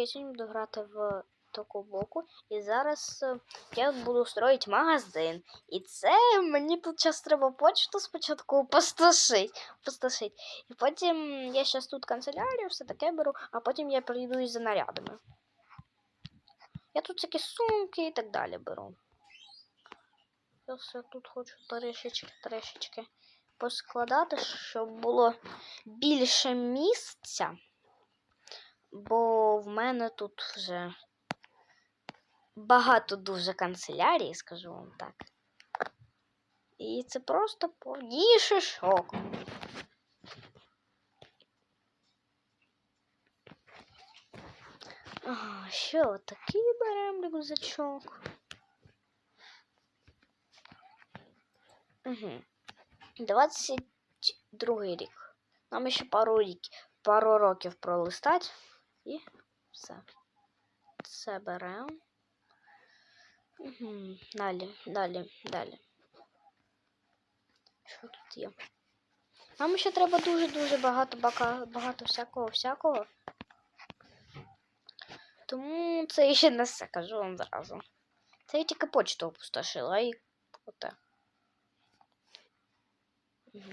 я сьогодні буду грати в таку боку. І зараз е, я буду строїти магазин. І це мені тут зараз треба почту спочатку постошити. постошити. І потім я зараз тут канцелярію, все таке беру, а потім я прийду із за нарядами. Я тут всякі сумки і так далі беру. Зараз я тут хочу трішечки, трішечки поскладати, щоб було більше місця. Бо в мене тут вже багато дуже канцелярії, скажу вам так. І це просто повніше шок. А, що, такий беремо рюкзачок? Угу. 22 рік. Нам ще пару років, пару років пролистати. І все. Це беремо. Угу. Далі, далі, далі. Що тут є? Нам ще треба дуже-дуже багато багато всякого всякого. Тому це ще не все, кажу вам зразу. Це я тільки почту опустошила і оте. Угу.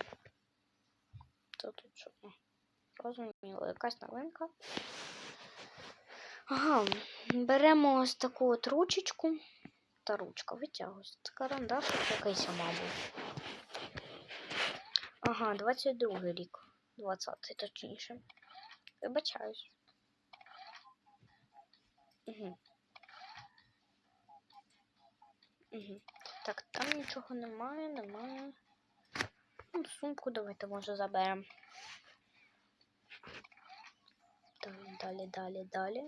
Тут що? Розуміло, якась новинка. Ага, беремо ось таку от ручечку. Та ручка витягується. Карандаш якийсь, мабуть. Ага, 22 рік. 20 точніше. Вибачаюсь. Угу. Угу. Так, там нічого немає, немає. Ну, сумку давайте може заберемо. Далі, далі, далі, далі.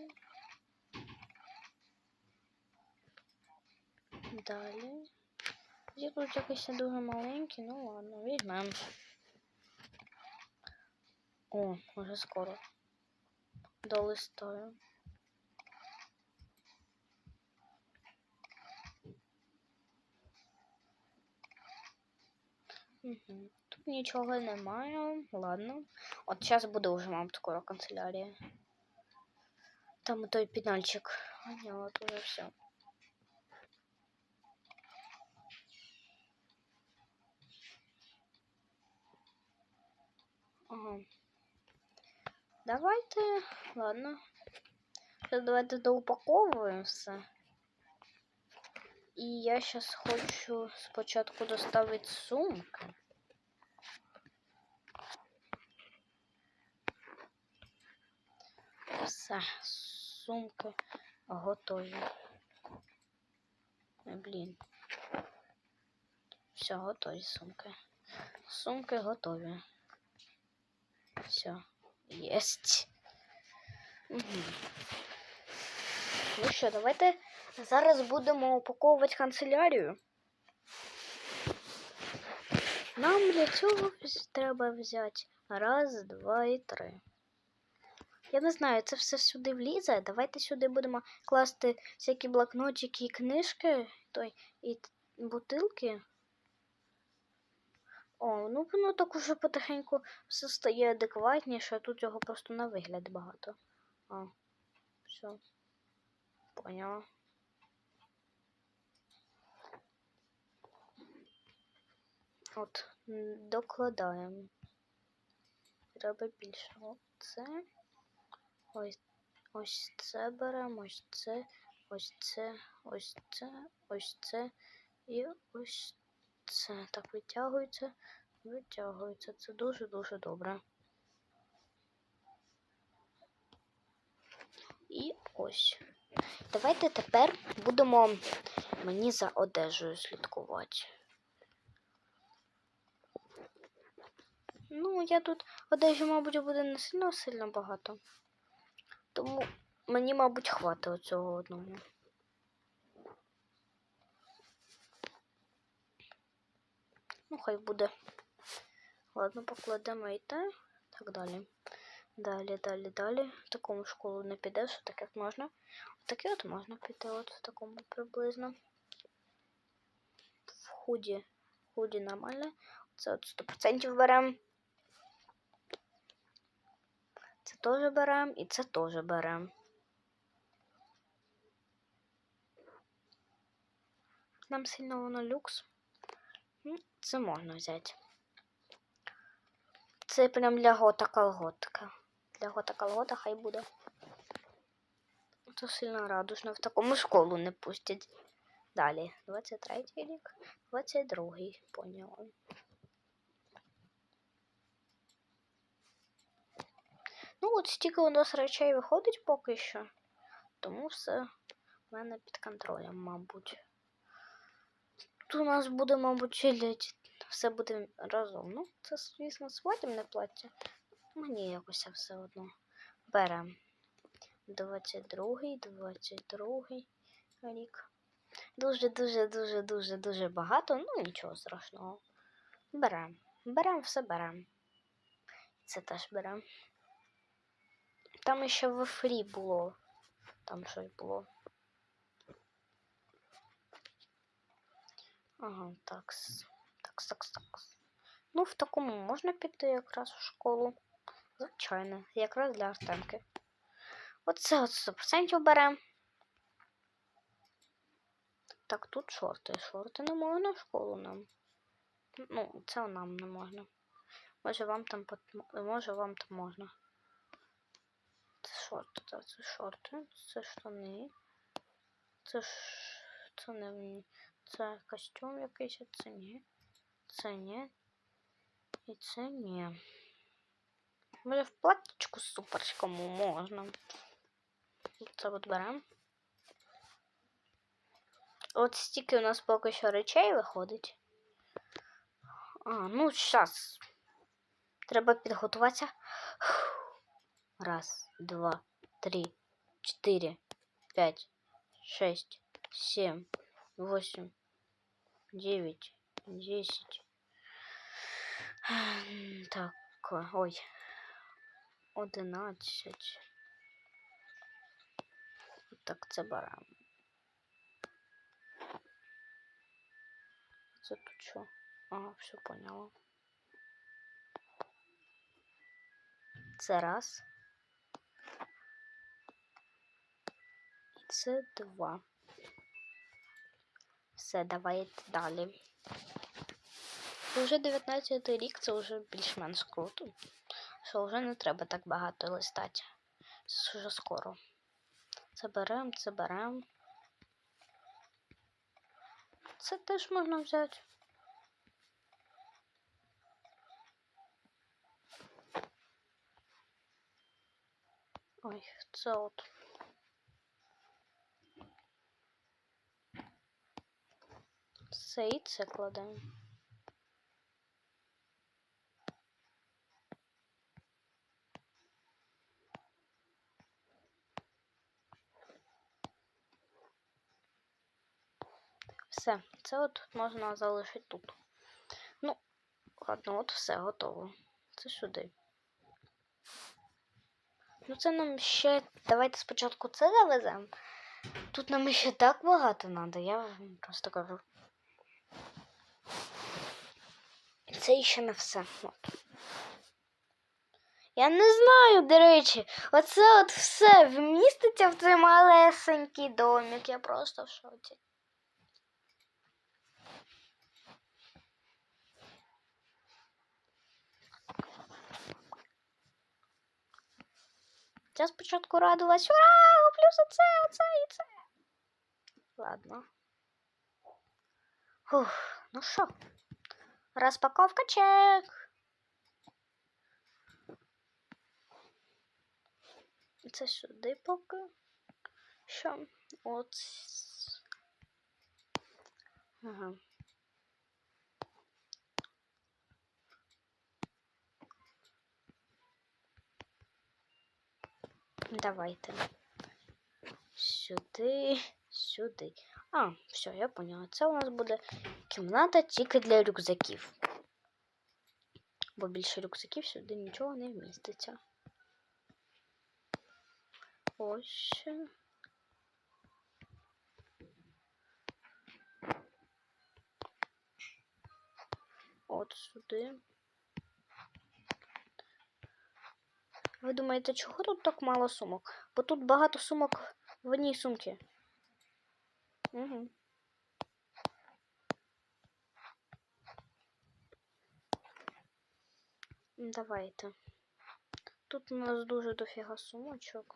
Далі. Тут якийсь дуже маленький, ну ладно, візьмемо. О, вже скоро. Долистаю. Угу. Тут нічого немає. Ладно. От зараз буде вже, мабуть, скоро канцелярія. Там той пенальчик. А ні, от уже все. Ага. Давайте, ладно. Сейчас давайте доупаковуємо все. І я зараз хочу спочатку доставити сумки. Все, сумки готові. Блін. Все, готові сумки. Сумки готові. Все, єсть. Угу. Ну що, давайте зараз будемо упаковувати канцелярію. Нам для цього треба взяти раз, два і три. Я не знаю, це все сюди влізе. Давайте сюди будемо класти всякі блокнотики і книжки, той, і бутилки. О, ну воно так уже потихеньку все стає адекватніше, а тут його просто на вигляд багато. А, все. Поняла. От, докладаємо. Треба більше. Оце. Ось, ось це беремо, ось це, ось це, ось це, ось це і ось це. Так витягується, витягується. Це дуже-дуже добре. І ось. Давайте тепер будемо мені за одежею слідкувати. Ну, я тут одежі, мабуть, буде не сильно сильно багато. Тому мені, мабуть, хватить оцього одного. Ну, хай буде. Ладно, покладемо і те. Так далі. Далі, далі, далі. В такому школу не підеш, так як можна. Отаке от можна піти, от в такому приблизно. В худі. В худі нормально. Це от 100% беремо. Це теж беремо і це теж беремо. Нам сильно воно люкс. Це можна взяти. Це прям для гота колготка. Для гота колгота хай буде. Це сильно радужно. В такому школу не пустять. Далі. 23 рік, 22-й, поняла. Ну, от стільки у нас речей виходить поки що. Тому все в мене під контролем, мабуть. Тут у нас буде, мабуть, чилять. Все буде разом. Ну, це, звісно, свадібне плаття. Мені якось все одно. Берем. 22-й, 22-й рік. Дуже, дуже, багато. Ну, нічого страшного. Берем. Берем, все берем. Це теж берем. Там ще в фрі було. Там щось було. Ага, такс. Такс, такс, такс. Ну, в такому можна піти якраз в школу. Звичайно, якраз для Артемки. Оце от 100% беремо. Так, тут шорти. Шорти не можна в школу нам. Ну, це нам не можна. Може вам там пот- може вам там можна. Це шорти, так, це шорти, це штани. Це ж це не це костюм якийсь, а це ні. Це ні. І це ні. Може в платічку суперському можна. Це от беремо. От стільки у нас поки що речей виходить. А, ну зараз. Треба підготуватися. Раз, два, три, четыре, пять, шесть, семь, восемь, девять, десять. Так, ой. Одинадцять. Так, це беремо. Це тут що? Ага, все поняла. Це раз. Це два. Все, давайте далі. Уже 19 рік це вже більш-менш круто. Що вже не треба так багато листати. Це вже скоро. Це берем, це берем. Це теж можна взяти. Ой, це от. Це і це кладемо. Все, це от можна залишити тут. Ну, ладно, от все готово. Це сюди. Ну, це нам ще. Давайте спочатку це завеземо. Тут нам ще так багато треба, я вам просто кажу. Це ще не все. От. Я не знаю, до речі, оце от все вміститься в цей малесенький домик. Я просто в шоці. Я спочатку радилась, ура, плюс оце, оце і це. Ладно. Фух, ну що, розпаковка чек. Це сюди поки. Що? От. Ага. Давайте. Сюди, сюди. А, все, я поняла. Це у нас буде кімната тільки для рюкзаків. Бо більше рюкзаків сюди нічого не вміститься. Ось. От сюди. Ви думаєте, чого тут так мало сумок? Бо тут багато сумок в одній сумці. Ага. Давайте. Тут у нас дуже дофіга сумочок.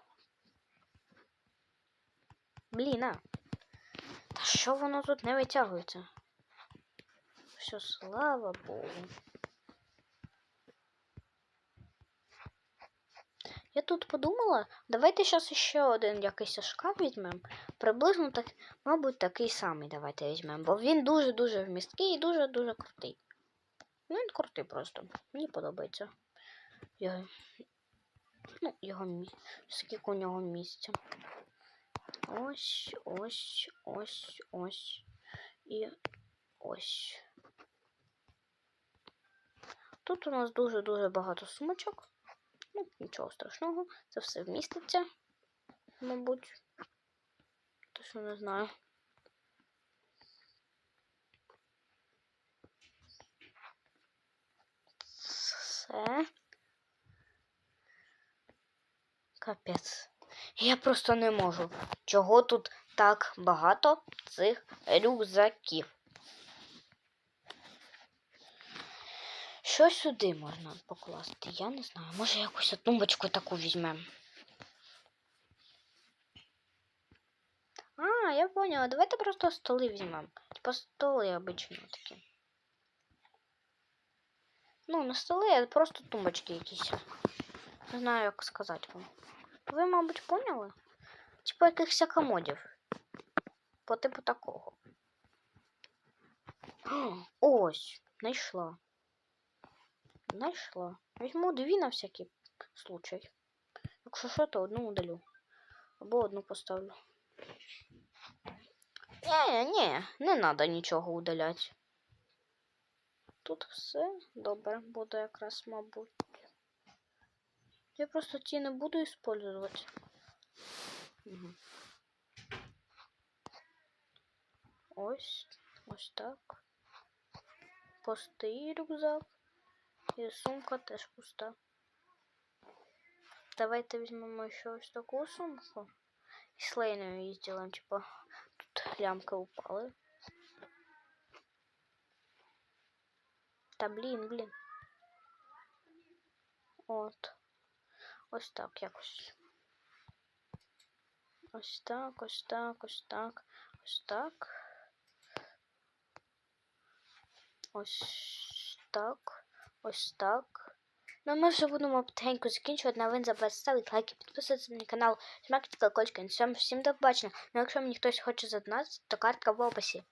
Блін, а! Та що воно тут не витягується? Все, слава Богу. Я тут подумала, давайте зараз ще один якийсь шкаф візьмемо. Приблизно так, мабуть, такий самий давайте візьмемо, бо він дуже-дуже вмісткий і дуже-дуже крутий. Ну, він крутий просто. Мені подобається. Його, ну, його мі... скільки у нього місця. Ось, ось, ось, ось. І ось. Тут у нас дуже-дуже багато сумочок. Ну, нічого страшного, це все вміститься, мабуть. Точно не знаю. Все. Капець. Я просто не можу. Чого тут так багато цих рюкзаків? Що сюди можна покласти? Я не знаю. Може якусь тумбочку таку візьмемо. А, я поняла. Давайте просто столи візьмемо. Типа столи обичні такі. Ну, не столи, а просто тумбочки якісь. Не знаю, як сказати вам. Ви, мабуть, поняли? Типа якихось комодів. По типу такого. Ось, знайшла. Знайшла. Візьму дві на всякий случай. Якщо що, то одну удалю. Або одну поставлю. Ні, ні, не треба нічого удаляти. Тут все добре буде якраз, мабуть. Я просто ті не буду использовать. Угу. Ось, ось так. Пустий рюкзак. І сумка теж пуста. Давайте візьмемо ще ось таку сумку. І слейною її зробимо, типа тут лямки упали. Та блін, блін. От. Ось так якось. Ось так, ось так, ось так, ось так. Ось так. Ось так. Ну, ми вже будемо потихеньку закінчувати. На він забудьте лайки, підписатися на канал, смакати колокольчик. На цьому всім до побачення. Ну, якщо мені хтось хоче задонатити, то картка в описі.